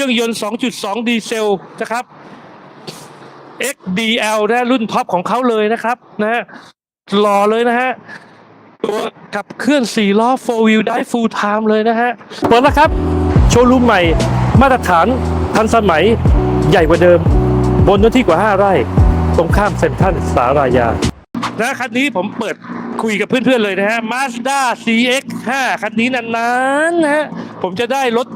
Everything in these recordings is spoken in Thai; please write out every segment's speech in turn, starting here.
รื่องยนต์ 2.2 ดีเซลนะครับ XDL นะรุ่นท็อปของเขาเลยนะครับนะฮะหล่อเลยนะฮะตัวขับเคลื่อน 4 ล้อ 4 wheel drive full time เลยนะฮะเปิดแล้วครับ โชว์รูมใหม่ มาตรฐานทันสมัยใหญ่กว่าเดิม บนเนื้อที่กว่า 5 ไร่ ตรงข้ามเซ็นทรัลสารายานะคันนี้ผมเปิดคุยกับเพื่อนๆเลยนะฮะ Mazda CX-5 คันนี้นานๆนะฮะ ผมจะได้รถ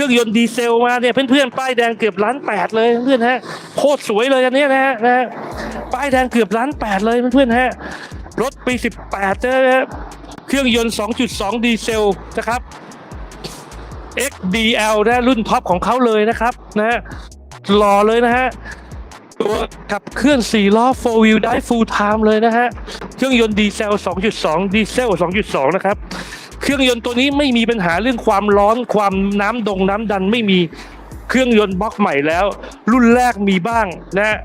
รื่องยนต์ดีเซลมาเนี่ยเพื่อนๆป้ายแดงเกือบล้านแปดเลยเพื่อนฮะโคตรสวยเลยอันนี้นะฮะนะฮะป้ายแดงเกือบล้านแปดเลยเพื่อนๆฮะรถปี18นะฮะเครื่องยนต์ 2.2 ดีเซลนะครับ XDL นะรุ่นท็อปของเขาเลยนะครับนะฮะหล่อเลยนะฮะตัวขับเคลื่อน 4 ล้อ 4 wheel drive full time เลยนะฮะ เครื่องยนต์ดีเซล 2.2 ดีเซล 2.2 นะครับ เครื่องยนต์ตัวนี้ไม่มีปัญหาเรื่องความร้อนความน้ำดงน้ำดันไม่มีเครื่องยนต์บล็อกใหม่แล้ว รุ่นแรกมีบ้างนะฮะ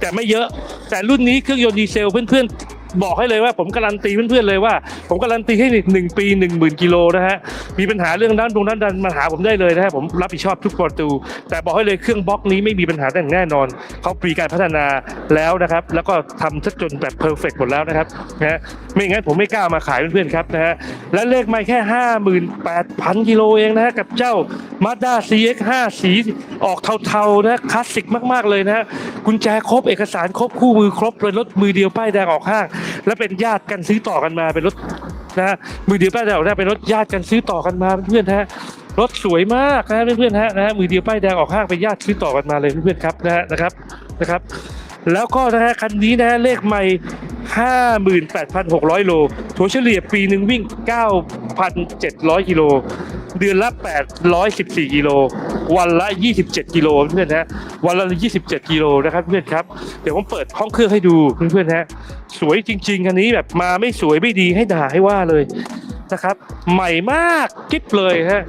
แต่ไม่เยอะ แต่รุ่นนี้เครื่องยนต์ดีเซลเพื่อนๆ บอกให้เลยว่าผมการันตีเพื่อนๆเลยว่า ผมการันตีให้หนึ่งปีหนึ่งหมื่นกิโลนะฮะมีปัญหาเรื่องด้านดงด้านดันมาหาผมได้เลยนะฮะผมรับผิดชอบทุกประตู แต่บอกให้เลยเครื่องบล็อกนี้ไม่มีปัญหาอย่แน่นอนเขาปรีการพัฒนาแล้วนะครับ แล้วก็ทำซะจนแบบเพอร์เฟกหมดแล้วนะครับนะฮะไม่งั้นผมไม่กล้ามาขายเพื่อนๆครับนะฮะและเลขไม่แค่ 58,000 กิโลเองนะฮะกับเจ้า Mazda CX-5 สีออกเทาๆนะคลาสสิกมากๆเลยนะฮะกุญแจครบเอกสารครบคู่มือครบเป็นรถมือเดียวป้ายแดงออกห้าง และเป็นญาติกันซื้อต่อกันมาเป็นรถนะฮะมือเดียวป้ายแดงออกห้างเป็นรถญาติกันซื้อต่อกันมาเพื่อนๆฮะรถสวยมากนะเพื่อนๆฮะนะฮะมือเดียวป้ายแดงออกห้างเป็นญาติซื้อต่อกันมาเลยเพื่อนๆครับนะฮะนะครับนะครับ แล้วก็นะฮะคันนี้นะฮะเลขไม่58,600 โลถัวเฉลี่ยปีหนึ่งวิ่ง 9,700 กิโล เดือนละ 814 กิโล วันละ 27 กิโลเพื่อนๆฮะวันละ 27 กิโลนะครับเพื่อนครับเดี๋ยวผมเปิดห้องเครื่องให้ดูเพื่อนๆฮะสวยจริง ๆ คันนี้แบบมาไม่สวยไม่ดีให้ด่าให้ว่าเลยนะครับ ใหม่มากกิ๊บเลยฮะ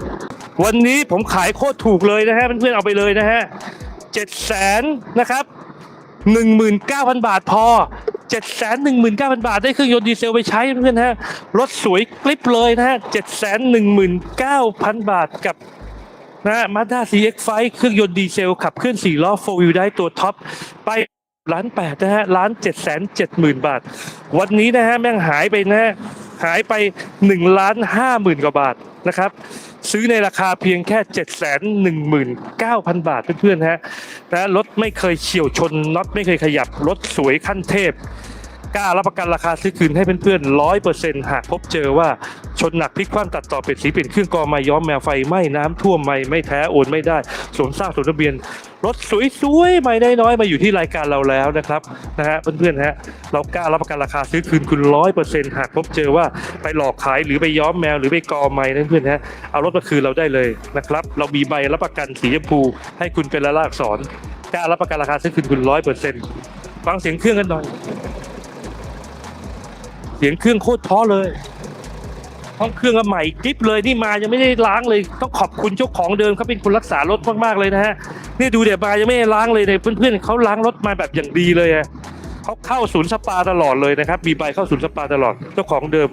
วันนี้ผมขายโคตรถูกเลยนะฮะเพื่อนๆเอาไปเลยนะฮะเจ็ดแสนนะครับหนึ่งหมื่นเก้าพันบาทพอเจ็ดแสนหนึ่งหมื่นเก้าพันบาทได้เครื่องยนต์ดีเซลไปใช้เพื่อนๆฮะรถสวยกลิบเลยนะฮะเจ็ดแสนหนึ่งหมื่นเก้าพันบาทกับ นะฮะมาด้า CX5 เครื่องยนต์ดีเซล ขับเคลื่อนสี่ล้อ 4 wheel ได้ตัวท็อป ไปล้านแปดนะฮะล้านเจ็ดแสนเจ็ดหมื่นบาท วันนี้นะฮะแม่งหายไปนะฮะหายไปหนึ่งล้านห้าหมื่นกว่าบาทนะครับ ซื้อในราคาเพียงแค่7 1 9 0 0 0บาทเพื่อนๆฮะนะรถไม่เคยเฉียวชนน็อตไม่เคยขยับรถสวยขั้นเทพ กล้ารับประกันราคาซื้อคืนให้เพื่อนๆร้อยเปอร์เซ็นต์หากพบเจอว่าชนหนักพลิกคว่ำตัดต่อเป็นสีเปลี่ยนเครื่องกรอไม้ย้อมแมวไฟไหม้น้ำท่วมไม่ไม่แท้โอนไม่ได้สวมซากสวมทะเบียนรถสวยๆไม่ได้น้อยมาอยู่ที่รายการเราแล้วนะครับนะฮะเพื่อนๆฮะเรากล้ารับประกันราคาซื้อคืนคุณร้อยเปอร์เซ็นต์หากพบเจอว่าไปหลอกขายหรือไปย้อมแมวหรือไปกอไม้นั่นเพื่อนๆฮะเอารถมาคืนเราได้เลยนะครับ เรามีใบรับประกันสีชมพู ให้คุณเป็นละลายอักษรกล้ารับประกันราคาซื้อคืนคุณร้อยเปอร์เซ็นต์ฟังเสียงเครื่องกันหน่อย เสียงเครื่องโคตรท้อเลยห้องเครื่องใหม่กริบเลยนี่มายังไม่ได้ล้างเลย ต้องขอบคุณเจ้าของเดิมเขาเป็นคนรักษารถมากๆเลยนะฮะนี่ดูเดี๋ยวมายังไม่ได้ล้างเลยเนี่ยเพื่อนๆเขาล้างรถมาแบบอย่างดีเลยอะเขาเข้าศูนย์สปาตลอดเลยนะครับ มีใบเข้าศูนย์สปาตลอดเจ้าของเดิม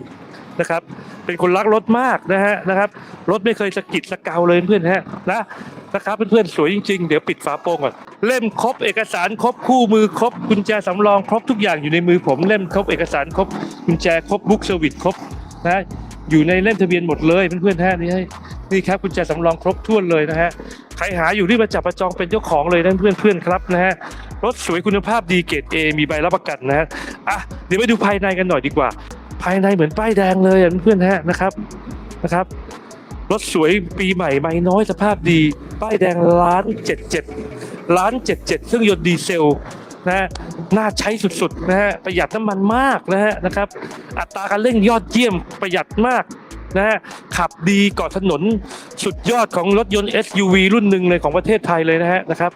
นะครับ เป็นคนรักรถมากนะฮะนะครับรถไม่เคยสะกิดสะเกาเลยเพื่อนฮะนะนะครับเพื่อนๆสวยจริงๆ เดี๋ยวปิดฝาโปรงก่อนเล่มครบเอกสารครบคู่มือครบกุญแจสำรองครบทุกอย่างอยู่ในมือผมเล่มครบเอกสารครบกุญแจครบบุ๊กเซอร์วิสครบนะอยู่ในเล่มทะเบียนหมดเลยเพื่อนๆฮะนี่ให้นี่ครับกุญแจสำรองครบถ้วนเลยนะฮะใครหาอยู่ที่มาจับประจองเป็นเจ้าของเลยนั่นเพื่อนๆครับนะฮะรถสวยคุณภาพดีเกรด A มีใบรับประกันนะฮะอะเดี๋ยวไปดูภายในกันหน่อยดีกว่า ภายในเหมือนป้ายแดงเลยอะเพื่อนฮะนะครับนะครับ รถสวยปีใหม่ไม่น้อยสภาพดี ป้ายแดงล้านเจ็ดเจ็ดล้านเจ็ดเจ็ดเครื่องยนต์ดีเซลนะฮะน่าใช้สุดๆนะฮะประหยัดน้ำมันมากนะฮะนะครับ อัตราการเร่งยอดเยี่ยมประหยัดมากนะฮะขับดีเกาะถนนสุดยอดของรถยนต์ SUV รุ่นหนึ่งเลยของประเทศไทยเลยนะฮะนะครับ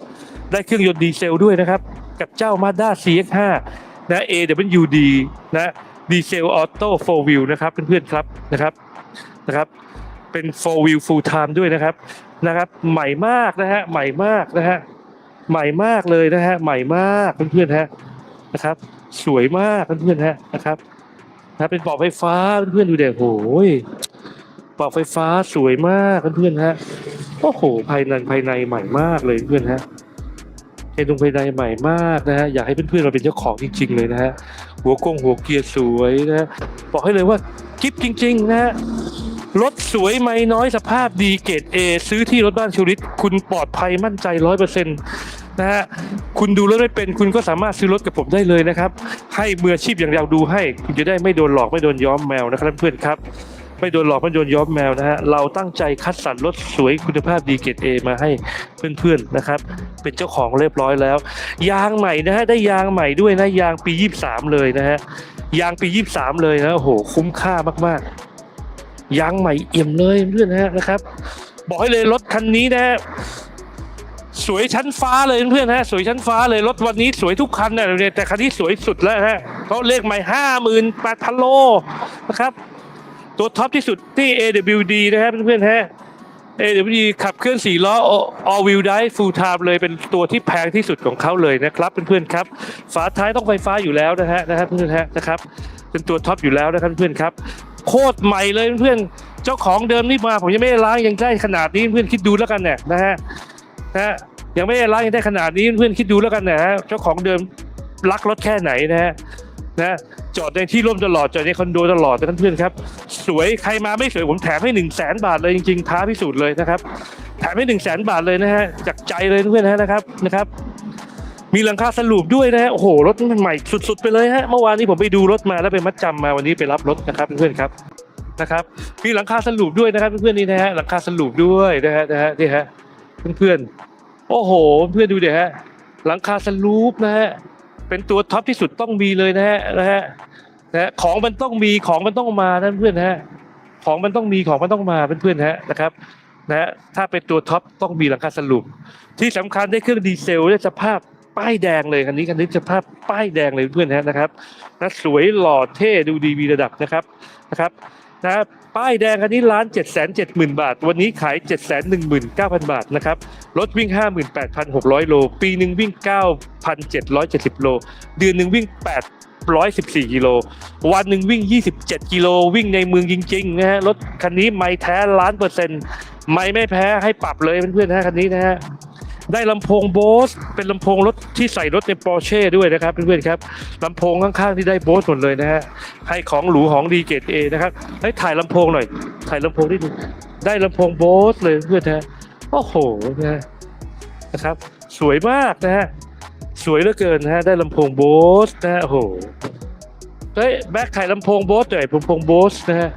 ได้เครื่องยนต์ดีเซลด้วยนะครับ กับเจ้า Mazda CX-5 นะ AWD นะ ดีเซลออโต้4 wheel นะครับเพื่อนๆครับนะครับนะครับ เป็น4 wheel full time ด้วยนะครับนะครับ ใหม่มากนะฮะใหม่มากนะฮะใหม่มากเลยนะฮะใหม่มากเพื่อนๆฮะนะครับ สวยมากเพื่อนๆฮะนะครับนะเป็นปลอกไฟฟ้าเพื่อนๆดูเด็กโหยปลอกไฟฟ้าสวยมากเพื่อนๆฮะโอ้โหภายในภายในใหม่มากเลยเพื่อนฮะเห็นตรงภายในใหม่มากนะฮะอยากให้เพื่อนๆมาเป็นเจ้าของจริงๆเลยนะฮะ หัวกงหัวเกียร์สวยนะฮะบอกให้เลยว่ากิฟจริง ๆนะฮะรถสวยไม่น้อยสภาพดีเกรดเอซื้อที่รถบ้านชูริตคุณปลอดภัยมั่นใจร้อยเปอร์เซ็นต์นะฮะคุณดูรถไม่เป็นคุณก็สามารถซื้อรถกับผมได้เลยนะครับ ให้มืออาชีพอย่างเราดูให้ คุณจะได้ไม่โดนหลอกไม่โดนย้อมแมวนะครับเพื่อนครับ ไม่โดนหลอกไม่โดนย้อมแมวนะฮะเราตั้งใจคัดสรรรถสวยคุณภาพดีเกรดเอมาให้เพื่อนๆนะครับ เป็นเจ้าของเรียบร้อยแล้ว ยางใหม่นะฮะได้ยางใหม่ด้วยนะยางปี 23 เลยนะฮะยางปี 23 เลยนะโอ้โหคุ้มค่ามากๆ ยางใหม่เอี่ยมเลยเพื่อนนะฮะนะครับ บอกให้เลยรถคันนี้นะฮะสวยชั้นฟ้าเลยเพื่อนฮะสวยชั้นฟ้าเลยรถวันนี้สวยทุกคันนะเนี่ยแต่คันนี้สวยสุดแล้วฮะเพราะเลขใหม่ห้าหมื่นแปดพันโลนะครับ ตัวท็อปที่สุดที่ AWD นะครับเพื่อนๆฮะ AWD ขับเคลื่อนสี่ล้อ all wheel drive full time เลยเป็นตัวที่แพงที่สุดของเขาเลยนะครับเพื่อนๆครับ ฝาท้ายต้องไฟฟ้าอยู่แล้วนะฮะนะครับเพื่อนๆฮะนะครับ เป็นตัวท็อปอยู่แล้วนะครับเพื่อนๆครับ โคตรใหม่เลยเพื่อนๆเจ้าของเดิมนี่มาผมยังไม่ได้ล้างยังได้ขนาดนี้เพื่อนคิดดูแล้วกันเนี่ยนะฮะนะฮะยังไม่ได้ล้างยังได้ขนาดนี้เพื่อนคิดดูแล้วกันนะฮะเจ้าของเดิมรักรถแค่ไหนนะฮะ นะจอดในที่ร่มตลอดจอดในคอนโดตลอดนะเพื่อนครับ สวยใครมาไม่สวยผมแถมให้หนึ่งแสนบาทเลยจริง ๆ ท้าพิสูจน์เลยนะครับ แถมให้หนึ่งแสนบาทเลยนะฮะจากใจเลยเพื่อนนะครับนะครับ มีหลังคาสลูปด้วยนะฮะโอ้โหรถใหม่สุด ๆ ไปเลยฮะเมื่อวานนี้ผมไปดูรถมาแล้วไปมัดจำมาวันนี้ไปรับรถนะครับเพื่อนครับนะครับมีหลังคาสลูปด้วยนะครับเพื่อนๆนี่นะฮะหลังคาสลูปด้วยนะฮะนะฮะนี่ฮะเพื่อนๆโอ้โห เพื่อนดูเดี๋ยวฮะหลังคาสลูปนะฮะ เป็นตัวท็อปที่สุดต้องมีเลยนะฮะนะฮะนะฮะของมันต้องมีของมันต้องมาท่านเพื่อนฮะของมันต้องมีของมันต้องมาเพื่อนๆฮะนะครับนะฮะถ้าเป็นตัวท็อปต้องมีหลังคาสลูปที่สำคัญได้เครื่องดีเซลได้สภาพป้ายแดงเลยคันนี้คันนี้สภาพป้ายแดงเลยเพื่อนๆนะครับนะสวยหล่อเท่ดูดีมีระดับนะครับนะครับนะ ป้ายแดงคันนี้ล้านเจ็ดแสนเจ็ดหมื่นบาท วันนี้ขายเจ็ดแสนหนึ่งหมื่นเก้าพันบาทนะครับรถวิ่งห้าหมื่นแปดพันหกร้อยโล ปีหนึ่งวิ่งเก้าพันเจ็ดร้อยเจ็ดสิบโล เดือนหนึ่งวิ่งแปดร้อยสิบสี่กิโล วันหนึ่งวิ่งยี่สิบเจ็ดกิโล วิ่งในเมืองจริงๆนะฮะรถคันนี้ไม่แท้ล้านเปอร์เซ็นต์ไม่ไม่แพ้ให้ปรับเลยเพื่อนๆนะคันนี้นะฮะ ได้ลำโพงโบสเป็นลำโพงรถที่ใส่รถในปอร์เช่ด้วยนะครับเพื่อนๆครับลำโพงข้างๆที่ได้โบสหมดเลยนะฮะให้ของหรูของดีเกรดเอนะครับให้ถ่ายลำโพงหน่อย ถ่ายลำโพงได้ดูได้ลำโพงโบสเลยเพื่อนฮะโอ้โหนะฮะนะครับ สวยมากนะฮะสวยเหลือเกินนะฮะได้ลำโพงโบสนะฮะโอ้โหเฮ้ยแบ็คถ่ายลำโพงโบสหน่อยลำโพงโบสนะฮะ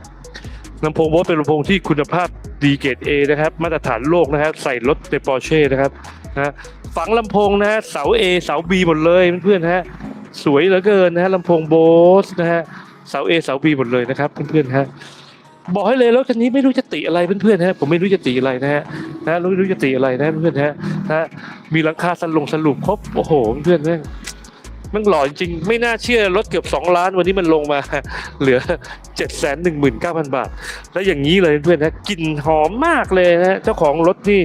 ลำโพงโบสเป็นลำโพงที่คุณภาพดีเกรดเอนะครับ มาตรฐานโลกนะครับ ใส่รถในปอร์เช่นะครับ นะฮะฝังลำโพงนะฮะเสา A เสา B หมดเลยเพื่อนๆฮะสวยเหลือเกินนะฮะลำโพงโบสนะฮะเสา A เสา B หมดเลยนะครับเพื่อนๆฮะบอกให้เลยรถคันนี้ไม่รู้จะติอะไรเพื่อนๆฮะผมไม่รู้จะติอะไรนะฮะนะไม่รู้จะติอะไรนะเพื่อนๆฮะนะมีหลังคาสลงสรุปครบโอ้โหเพื่อนๆแม่งแมันหล่อจริงๆไม่น่าเชื่อรถเกือบ 2 ล้านวันนี้มันลงมา เหลือ 7 1 9 0 0 0 บาท แล้วอย่างนี้เลยเพื่อนนะกลิ่นหอมมากเลยนะฮะเจ้าของรถนี่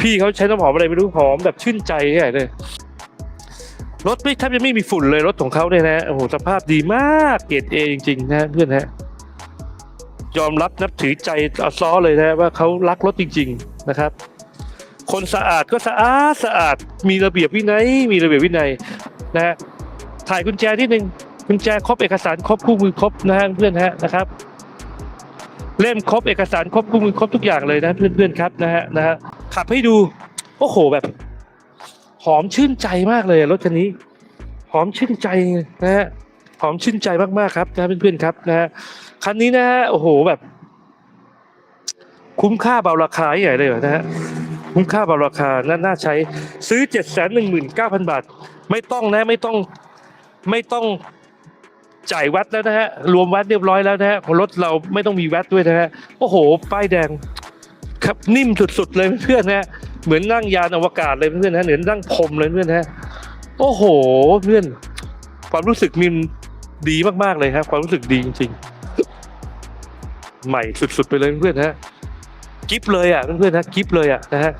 พี่เขาใช้น้ำหอมอะไรไม่รู้หอมแบบชื่นใจใหญ่เลยรถไม่แทบจะไม่มีฝุ่นเลยรถของเขาเนี่ยนะโอ้โหสภาพดีมากเกรดเอจริงๆนะเพื่อนฮะยอมรับนับถือใจเอาซ้อเลยนะว่าเขารักรถจริง ๆนะครับ คนสะอาดก็สะอาดสะอาดมีระเบียบวินัย มีระเบียบวินัยนะฮะถ่ายกุญแจนิดนึงกุญแจครบเอกสารครบคู่มือครบนะฮะเพื่อนฮะนะครับ เล่มครบเอกสารครบคู่มือครบทุกอย่างเลยนะเพื่อนๆครับนะฮะนะฮะ ขับให้ดู โอ้โหแบบ หอมชื่นใจมากเลยรถคันนี้ หอมชื่นใจนะฮะหอมชื่นใจมากๆครับนะเพื่อนๆครับนะฮะคันนี้นะฮะโอ้โหแบบ คุ้มค่าเบาราคาใหญ่เลยนะฮะคุ้มค่าเบาราคาน่าใช้ซื้อเจ็ดแสนหนึ่งหมื่นเก้าพันบาท ไม่ต้องนะ ไม่ต้องไม่ต้องจ่ายวัดแล้วนะฮะรวมวัดเรียบร้อยแล้วนะฮะรถเราไม่ต้องมีวัดด้วยนะฮะโอ้โห ป้ายแดง ครับนิ่มสุดๆเลยเพื่อนนะฮะเหมือนนั่งยานอวกาศเลยเพื่อนๆนะเหมือนนั่งพรมเลยเพื่อนนะฮะโอ้โหเพื่อน ความรู้สึกมินดีมากๆเลยครับความรู้สึกดีจริงๆ ใหม่สุดๆไปเลยเพื่อนนะฮะกิฟเลยอะเพื่อนๆนะกิฟเลยอะนะฮะ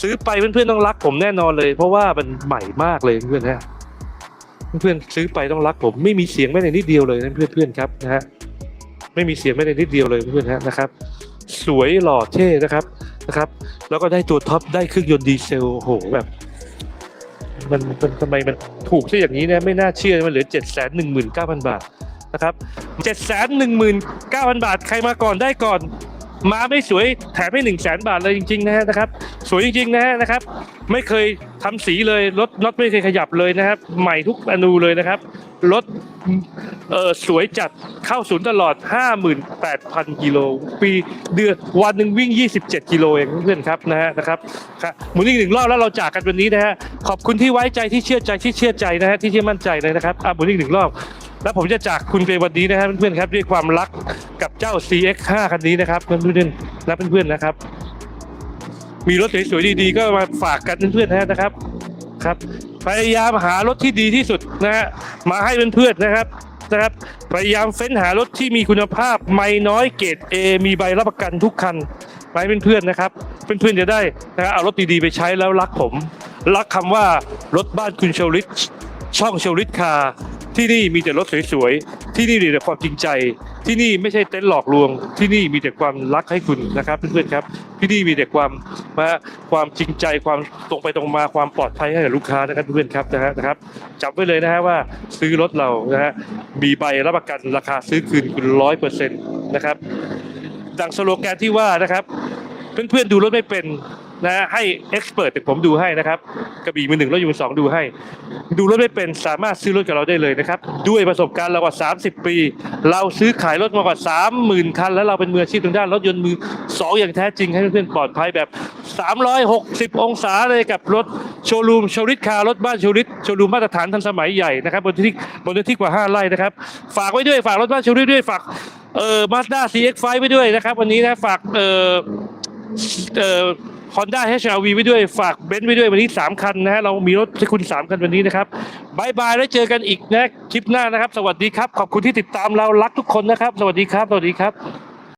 ซื้อไปเพื่อนๆต้องรักผมแน่นอนเลย เพราะว่ามันใหม่มากเลยเพื่อนๆนะฮะเพื่อนๆซื้อไปต้องรักผมไม่มีเสียงแม้แต่นิดเดียวเลยนะเพื่อนๆครับนะฮะไม่มีเสียงแม้แต่นิดเดียวเลยเพื่อนๆฮะนะครับ สวยหล่อเท่นะครับนะครับ แล้วก็ได้ตัวท็อปได้เครื่องยนต์ดีเซลโหแบบ มันมันทำไมมันถูกซะอย่างนี้นะไม่น่าเชื่อมันเหลือเจ็ดแสนหนึ่งหมื่นเก้าพันบาทนะครับเจ็ดแสนหนึ่งหมื่นเก้าพันบาทใครมาก่อนได้ก่อน มาไม่สวยแถมให้หนึ่งแสนบาทเลยจริงๆนะฮะนะครับ สวยจริงๆนะฮะนะครับ ไม่เคยทำสีเลยรถรถไม่เคยขยับเลยนะครับ ใหม่ทุกอนูเลยนะครับรถเออสวยจัดเข้าศูนย์ตลอด 58,000 กิโล ปีเดือนวันหนึ่งวิ่ง 27 กิโลเองเพื่อนครับนะฮะนะครับครับหมุนอีกหนึ่งรอบแล้วเราจากกันวันนี้นะฮะขอบคุณที่ไว้ใจที่เชื่อใจที่เชื่อใจนะฮะที่เชื่อมั่นใจเลยนะครับอะหมุนอีกหนึ่งรอบ แล้วผมจะจากคุณไปวันนี้นะครับเพื่อนๆครับด้วยความรักกับเจ้า CX5 คันนี้นะครับเพื่อนๆและเพื่อนๆนะครับ มีรถสวยๆดีๆ ก็มาฝากกันเพื่อนๆนะครับครับพยายามหารถที่ดีที่สุดนะฮะมาให้เพื่อนๆนะครับนะครับพยายามเฟ้นหารถที่มีคุณภาพไม่น้อยเกรด A มีใบรับประกันทุกคันไปเพื่อนๆนะครับเพื่อนๆจะได้นะฮะเอารถดีๆไปใช้แล้วรักผม รักคำว่ารถบ้านคุณเชลิตช่องเชลิตคาร ที่นี่มีแต่รถสวยๆ ที่นี่มีแต่ความจริงใจ ที่นี่ไม่ใช่เต็นท์หลอกลวง ที่นี่มีแต่ความรักให้คุณนะครับเพื่อนๆครับ ที่นี่มีแต่ความนะความจริงใจความตรงไปตรงมาความปลอดภัยให้กับลูกค้านะครับเพื่อนๆครับนะฮะนะครับจำไว้เลยนะฮะว่าซื้อรถเรานะฮะมีใบรับประกันราคาซื้อคืนคุณร้อยเปอร์เซ็นต์นะครับดังสโลแกนที่ว่านะครับ เพื่อนๆดูรถไม่เป็น นะฮะให้เอ็กซ์เพรสแต่ผมดูให้นะครับกระบี่มือหนึ่งรถยนต์มือสองดูให้ ดูรถไม่เป็นสามารถซื้อรถกับเราได้เลยนะครับ ด้วยประสบการณ์เรากว่า 30 ปี เราซื้อขายรถมากว่า 30,000 คัน แล้วเราเป็นมืออาชีพทางด้านรถยนต์มือสองอย่างแท้จริงให้เพื่อนๆปลอดภัยแบบ 360 องศาเลยกับรถโชว์รูมโชว์ริทคาร์รถบ้านโชว์ริทโชว์รูมมาตรฐานทันสมัยใหญ่นะครับบนที่บนเนื้อที่กว่า 5 ไร่นะครับ ฝากไว้ด้วยฝากรถบ้านโชว์ริทด้วยฝากเอ่อมาสด้า CX5 ไว้ด้วยนะครับ วันนี้นะฝากเอ่อเอ่อ Honda HRV ไว้ด้วยฝากเบนซ์ไว้ด้วยวันนี้ 3 คันนะฮะเรามีรถให้คุณ 3 คันวันนี้นะครับบายบายแล้วเจอกันอีกนะคลิปหน้านะครับ สวัสดีครับ ขอบคุณที่ติดตามเรารักทุกคนนะครับ สวัสดีครับ สวัสดีครับ